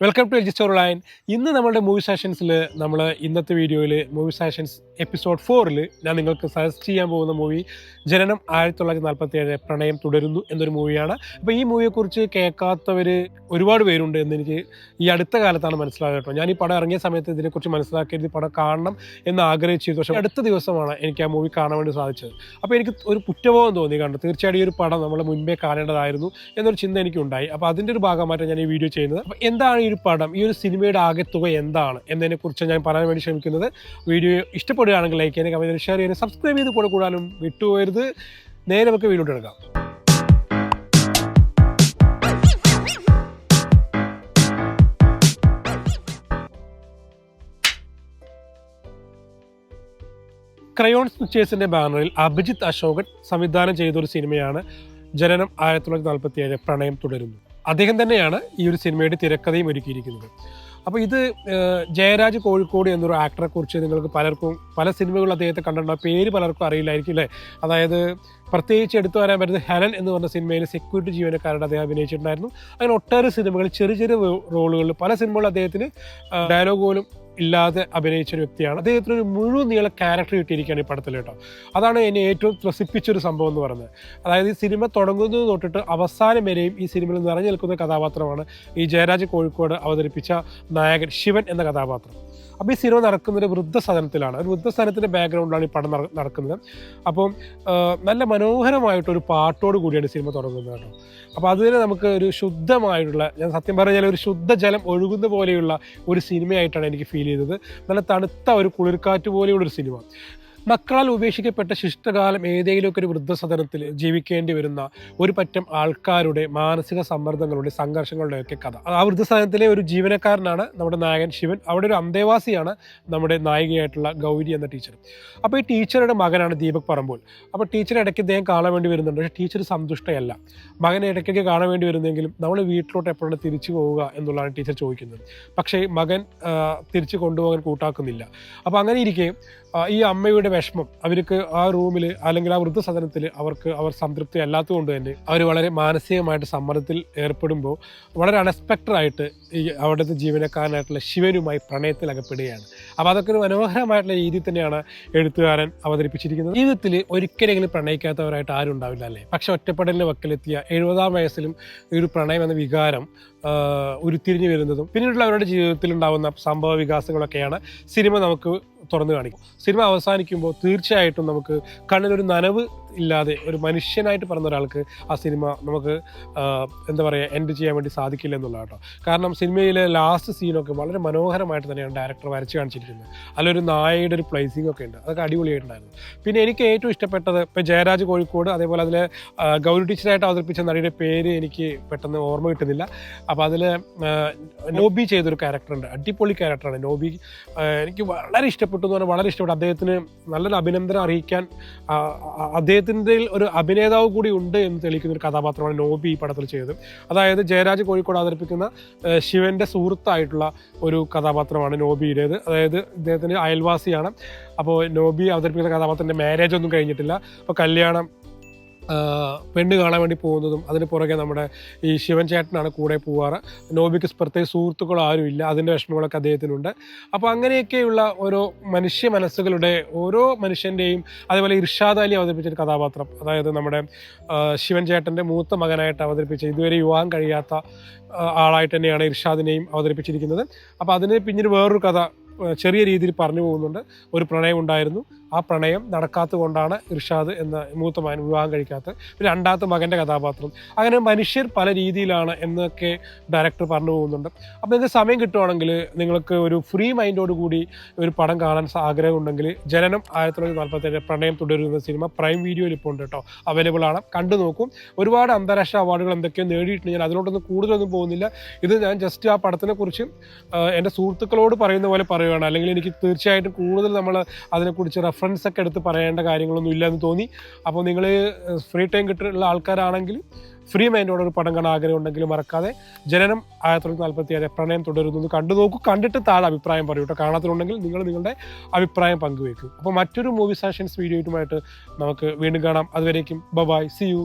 Welcome to L G store line ഇന്ന് നമ്മുടെ movie സെഷൻസിൽ നമ്മൾ ഇന്നത്തെ വീഡിയോയിൽ മൂവി സെഷൻസ് എപ്പിസോഡ് ഫോറിൽ ഞാൻ നിങ്ങൾക്ക് സജസ്റ്റ് ചെയ്യാൻ പോകുന്ന മൂവി ജനനം ആയിരത്തി തൊള്ളായിരത്തി നാൽപ്പത്തി ഏഴ് പ്രണയം തുടരുന്നു എന്നൊരു മൂവിയാണ് അപ്പോൾ ഈ മൂവിയെക്കുറിച്ച് കേൾക്കാത്തവർ ഒരുപാട് പേരുണ്ട് എന്ന് എനിക്ക് ഈ അടുത്ത കാലത്താണ് മനസ്സിലാകുക കേട്ടോ. ഞാൻ ഈ പടം ഇറങ്ങിയ സമയത്ത് ഇതിനെക്കുറിച്ച് മനസ്സിലാക്കിയത് ഈ പടം കാണണം എന്ന് ആഗ്രഹിച്ചിരുന്നു. പക്ഷേ അടുത്ത ദിവസമാണ് എനിക്ക് ആ മൂവി കാണാൻ വേണ്ടി സാധിച്ചത്. അപ്പോൾ എനിക്ക് ഒരു കുറ്റബോധം തോന്നി കണ്ടു. തീർച്ചയായും ഈ ഒരു പടം നമ്മൾ മുൻപേ കാണേണ്ടതായിരുന്നു എന്നൊരു ചിന്ത എനിക്കുണ്ടായി. അപ്പോൾ അതിന്റെ ഒരു ഭാഗമായിട്ടാണ് ഞാൻ ഈ വീഡിയോ ചെയ്യുന്നത്. അപ്പോൾ എന്താണ് ഒരു പടം ഈ ഒരു സിനിമയുടെ ആകെത്തുക എന്താണ് എന്നതിനെ കുറിച്ച് ഞാൻ പറയാൻ വേണ്ടി ശ്രമിക്കുന്നത്. വീഡിയോ ഇഷ്ടപ്പെടുകയാണെങ്കിൽ ലൈക്ക് ചെയ്യാനും കമന്റ് ഷെയർ ചെയ്യാനും സബ്സ്ക്രൈബ് ചെയ്ത് കൂടെ കൂടാനും വിട്ടുപോയരുത് നേരെ നമുക്ക് വീഡിയോ എടുക്കാം ക്രയോൺസ് പിക്ചേഴ്സിന്റെ ബാനറിൽ അഭിജിത്ത് അശോകൻ സംവിധാനം ചെയ്ത ഒരു സിനിമയാണ്. ജനനം ആയിരത്തി തൊള്ളായിരത്തി നാൽപ്പത്തി ഏഴ് പ്രണയം തുടരുന്നു. അദ്ദേഹം തന്നെയാണ് ഈ ഒരു സിനിമയുടെ തിരക്കഥയും ഒരുക്കിയിരിക്കുന്നത്. അപ്പോൾ ഇത് ജയരാജ് കോഴിക്കോട് എന്നൊരു ആക്ടറെ കുറിച്ച് നിങ്ങൾക്ക് പലർക്കും പല സിനിമകളിൽ അദ്ദേഹത്തെ കണ്ടിട്ടുണ്ടാവും പേര് പലർക്കും അറിയില്ലായിരിക്കും അല്ലേ? അതായത് പ്രത്യേകിച്ച് എടുത്തു വരാൻ പറ്റുന്നത് ഹെലൻ എന്ന് പറഞ്ഞ സിനിമയിൽ സെക്യൂരിറ്റി ജീവനക്കാരുടെ അദ്ദേഹം അഭിനയിച്ചിട്ടുണ്ടായിരുന്നു. അങ്ങനെ ഒട്ടേറെ സിനിമകൾ ചെറിയ ചെറിയ റോളുകളിൽ പല സിനിമകളിൽ അദ്ദേഹത്തിന് ഡയലോഗ് പോലും ഇല്ലാതെ അഭിനയിച്ച ഒരു വ്യക്തിയാണ്. അദ്ദേഹത്തിന് ഒരു മുഴുവൻ നീള ക്യാരക്ടർ കിട്ടിയിരിക്കുകയാണ് ഈ പടത്തിൽ കേട്ടോ. അതാണ് എന്നെ ഏറ്റവും ത്രസിപ്പിച്ച ഒരു സംഭവം എന്ന് പറയുന്നത്. അതായത് ഈ സിനിമ തുടങ്ങുന്നത് തൊട്ടിട്ട് അവസാനം വരെയും ഈ സിനിമയിൽ നിറഞ്ഞു നിൽക്കുന്ന കഥാപാത്രമാണ് ഈ ജയരാജ് കോഴിക്കോട് അവതരിപ്പിച്ച നായകൻ ശിവൻ എന്ന കഥാപാത്രം. അപ്പോൾ ഈ സിനിമ നടക്കുന്ന ഒരു വൃദ്ധസദനത്തിലാണ്. ഒരു വൃദ്ധസദനത്തിന്റെ ബാക്ക്ഗ്രൗണ്ടിലാണ് ഈ പടം നടക്കുന്നത്. അപ്പം നല്ല മനോഹരമായിട്ടൊരു പാട്ടോട് കൂടിയാണ് സിനിമ തുടങ്ങുന്നത് കേട്ടോ. അപ്പോൾ അതിന് നമുക്ക് ഒരു ശുദ്ധമായിട്ടുള്ള ഞാൻ സത്യം പറഞ്ഞാൽ ഒരു ശുദ്ധജലം ഒഴുകുന്ന പോലെയുള്ള ഒരു സിനിമയായിട്ടാണ് എനിക്ക് ഫീൽ ചെയ്തത്. നല്ല തണുത്ത ഒരു കുളിർക്കാറ്റ് പോലെയുള്ള ഒരു സിനിമ. മക്കളാൽ ഉപേക്ഷിക്കപ്പെട്ട ശിഷ്ടകാലം ഏതെങ്കിലുമൊക്കെ ഒരു വൃദ്ധസദനത്തിൽ ജീവിക്കേണ്ടി വരുന്ന ഒരു പറ്റം ആൾക്കാരുടെ മാനസിക സമ്മർദ്ദങ്ങളുടെ സംഘർഷങ്ങളുടെ ഒക്കെ കഥ. ആ വൃദ്ധസദനത്തിലെ ഒരു ജീവനക്കാരനാണ് നമ്മുടെ നായകൻ ശിവൻ. അവിടെ ഒരു അന്തേവാസിയാണ് നമ്മുടെ നായികയായിട്ടുള്ള ഗൗരി എന്ന ടീച്ചർ അപ്പോൾ ഈ ടീച്ചറുടെ മകനാണ് ദീപക് പറമ്പോൾ അപ്പോൾ ടീച്ചർ ഇടയ്ക്ക് ഇദ്ദേഹം കാണാൻ വേണ്ടി വരുന്നുണ്ട്. പക്ഷേ ടീച്ചർ സന്തുഷ്ടയല്ല. മകനെ ഇടയ്ക്കൊക്കെ കാണാൻ വേണ്ടി വരുന്നെങ്കിലും നമ്മൾ വീട്ടിലോട്ട് എപ്പോഴാണ് തിരിച്ചു പോവുക എന്നുള്ളതാണ് ടീച്ചർ ചോദിക്കുന്നത്. പക്ഷേ മകൻ തിരിച്ചു കൊണ്ടുപോകാൻ കൂട്ടാക്കുന്നില്ല. അപ്പോൾ അങ്ങനെ ഇരിക്കെ ഈ അമ്മയുടെ വിഷമം. അവർക്ക് ആ റൂമിൽ അല്ലെങ്കിൽ ആ വൃദ്ധസദനത്തിൽ അവർക്ക് അവർ സംതൃപ്തി അല്ലാത്തതുകൊണ്ട് തന്നെ അവർ വളരെ മാനസികമായിട്ട് സമ്മർദ്ദത്തിൽ ഏർപ്പെടുമ്പോൾ വളരെ അൺഎക്സ്പെക്റ്റഡ് ആയിട്ട് ഈ അവിടുത്തെ ജീവനക്കാരനായിട്ടുള്ള ശിവനുമായി പ്രണയത്തിൽ അകപ്പെടുകയാണ്. അപ്പോൾ അതൊക്കെ ഒരു മനോഹരമായിട്ടുള്ള രീതിയിൽ തന്നെയാണ് എഴുത്തുകാരൻ അവതരിപ്പിച്ചിരിക്കുന്നത്. ജീവിതത്തിൽ ഒരിക്കലെങ്കിലും പ്രണയിക്കാത്തവരായിട്ട് ആരും ഉണ്ടാവില്ല അല്ലേ? പക്ഷെ ഒറ്റപ്പെടലിന് വക്കിലെത്തിയ എഴുപതാം വയസ്സിലും ഈ ഒരു പ്രണയം എന്ന വികാരം ഉരുത്തിരിഞ്ഞു വരുന്നതും പിന്നീടുള്ള അവരുടെ ജീവിതത്തിൽ ഉണ്ടാകുന്ന സംഭവ വികാസങ്ങളൊക്കെയാണ് സിനിമ നമുക്ക് തുറന്നു കാണിക്കും. സിനിമ അവസാനിക്കുമ്പോൾ തീർച്ചയായിട്ടും നമുക്ക് കണ്ണിലൊരു നനവ് ഇല്ലാതെ ഒരു മനുഷ്യനായിട്ട് പറഞ്ഞ ഒരാൾക്ക് ആ സിനിമ നമുക്ക് എന്താ പറയുക എൻഡ് ചെയ്യാൻ വേണ്ടി സാധിക്കില്ല എന്നുള്ള കേട്ടോ. കാരണം സിനിമയിലെ ലാസ്റ്റ് സീനൊക്കെ വളരെ മനോഹരമായിട്ട് തന്നെയാണ് ഡയറക്ടർ വരച്ച് കാണിച്ചിരിക്കുന്നത്. അതിലൊരു നായയുടെ ഒരു പ്ലേസിംഗ് ഒക്കെ ഉണ്ട്. അതൊക്കെ അടിപൊളിയായിട്ടുണ്ടായിരുന്നു. പിന്നെ എനിക്ക് ഏറ്റവും ഇഷ്ടപ്പെട്ടത് ഇപ്പം ജയരാജ് കോഴിക്കോട് അതേപോലെ അതിലെ ഗൗരി ടീച്ചറായിട്ട് അവതരിപ്പിച്ച നടിയുടെ പേര് എനിക്ക് പെട്ടെന്ന് ഓർമ്മ കിട്ടുന്നില്ല. അപ്പോൾ അതിൽ നോബി ചെയ്തൊരു ക്യാരക്ടറുണ്ട് അടിപൊളി ക്യാരക്ടറാണ് നോബി. എനിക്ക് വളരെ ഇഷ്ടപ്പെട്ടു എന്ന് പറഞ്ഞാൽ വളരെ ഇഷ്ടപ്പെട്ടു. അദ്ദേഹത്തിന് നല്ലൊരു അഭിനന്ദനം അറിയിക്കാൻ ആ, അദ്ദേഹത്തിന്റെ ഒരു അഭിനേതാവ് കൂടി ഉണ്ട് എന്ന് തെളിയിക്കുന്ന ഒരു കഥാപാത്രമാണ് നോബി ഈ പടത്തിൽ ചെയ്തത്. അതായത് ജയരാജ് കോഴിക്കോട് അവതരിപ്പിക്കുന്ന ശിവന്റെ സുഹൃത്തായിട്ടുള്ള ഒരു കഥാപാത്രമാണ് നോബിയുടേത്. അതായത് ഇദ്ദേഹത്തിന് അയൽവാസിയാണ്. അപ്പോൾ നോബി അവതരിപ്പിക്കുന്ന കഥാപാത്രത്തിന്റെ മാരേജ് ഒന്നും കഴിഞ്ഞിട്ടില്ല. അപ്പോൾ കല്യാണം പെണ്ണ് കാണാൻ വേണ്ടി പോകുന്നതും അതിന് പുറകെ നമ്മുടെ ഈ ശിവൻ ചേട്ടനാണ് കൂടെ പോവാറ്. നോബിക്ക് പ്രത്യേക സുഹൃത്തുക്കൾ ആരുമില്ല അതിന്റെ വിഷമങ്ങളൊക്കെ അദ്ദേഹത്തിനുണ്ട്. അപ്പോൾ അങ്ങനെയൊക്കെയുള്ള ഓരോ മനുഷ്യ മനസ്സുകളുടെ ഓരോ മനുഷ്യന്റെയും അതേപോലെ ഇർഷാദ് അലി അവതരിപ്പിച്ചൊരു കഥാപാത്രം. അതായത് നമ്മുടെ ശിവൻ ചേട്ടന്റെ മൂത്ത മകനായിട്ട് അവതരിപ്പിച്ച ഇതുവരെ യുവാൻ കഴിയാത്ത ആളായിട്ട് തന്നെയാണ് ഇർഷാദിനെയും അവതരിപ്പിച്ചിരിക്കുന്നത്. അപ്പോൾ അതിന് പിന്നീട് വേറൊരു കഥ ചെറിയ രീതിയിൽ പറഞ്ഞു പോകുന്നുണ്ട്. ഒരു പ്രണയം ഉണ്ടായിരുന്നു. ആ പ്രണയം നടക്കാത്ത കൊണ്ടാണ് ഇർഷാദ് എന്ന മൂത്ത മകൻ വിവാഹം കഴിക്കാത്തത്. പിന്നെ രണ്ടാമത്തെ മകന്റെ കഥാപാത്രം. അങ്ങനെ മനുഷ്യർ പല രീതിയിലാണ് എന്നൊക്കെ ഡയറക്ടർ പറഞ്ഞു പോകുന്നുണ്ട്. അപ്പോൾ നിങ്ങൾക്ക് സമയം കിട്ടുവാണെങ്കിൽ നിങ്ങൾക്ക് ഒരു ഫ്രീ മൈൻഡോട് കൂടി ഒരു പടം കാണാൻ ആഗ്രഹമുണ്ടെങ്കിൽ ജനനം ആയിരത്തി തൊള്ളായിരത്തി നാൽപ്പത്തേഴ് പ്രണയം തുടരുന്ന സിനിമ പ്രൈം വീഡിയോയിൽ ഇപ്പോൾ ഉണ്ട് കേട്ടോ. അവൈലബിൾ ആണ്. കണ്ടു നോക്കും. ഒരുപാട് അന്താരാഷ്ട്ര അവാർഡുകൾ എന്തൊക്കെയോ നേടിയിട്ടുണ്ട്. ഞാൻ അതിലോട്ടൊന്നും കൂടുതലൊന്നും പോകുന്നില്ല. ഇത് ഞാൻ ജസ്റ്റ് ആ പടത്തിനെക്കുറിച്ച് എന്റെ സുഹൃത്തുക്കളോട് പറയുന്ന പോലെ പറയുകയാണ് അല്ലെങ്കിൽ എനിക്ക് തീർച്ചയായിട്ടും കൂടുതൽ നമ്മൾ അതിനെക്കുറിച്ച് റെഫറൻസ് ഒക്കെ എടുത്ത് പറയേണ്ട കാര്യങ്ങളൊന്നും ഇല്ലെന്ന് തോന്നി. അപ്പോൾ നിങ്ങൾ ഫ്രീ ടൈം കിട്ടുള്ള ആൾക്കാരാണെങ്കിൽ ഫ്രീ മൈൻഡോടെ ഒരു പടം കാണാൻ ആഗ്രഹം ഉണ്ടെങ്കിൽ മറക്കാതെ ജനനം ആയിരത്തി തൊള്ളായിരത്തി നാൽപ്പത്തി ഏഴ് പ്രണയം തുടരുന്നു കണ്ടു നോക്കൂ. കണ്ടിട്ട് താഴെ അഭിപ്രായം പറയൂ കേട്ടോ. കാണാത്തിലുണ്ടെങ്കിൽ നിങ്ങൾ നിങ്ങളുടെ അഭിപ്രായം പങ്കുവയ്ക്കും. അപ്പോൾ മറ്റൊരു മൂവി സെഷൻസ് വീഡിയോയുമായിട്ട് നമുക്ക് വീണ്ടും കാണാം. അതുവരേക്കും ബബായ് സി യു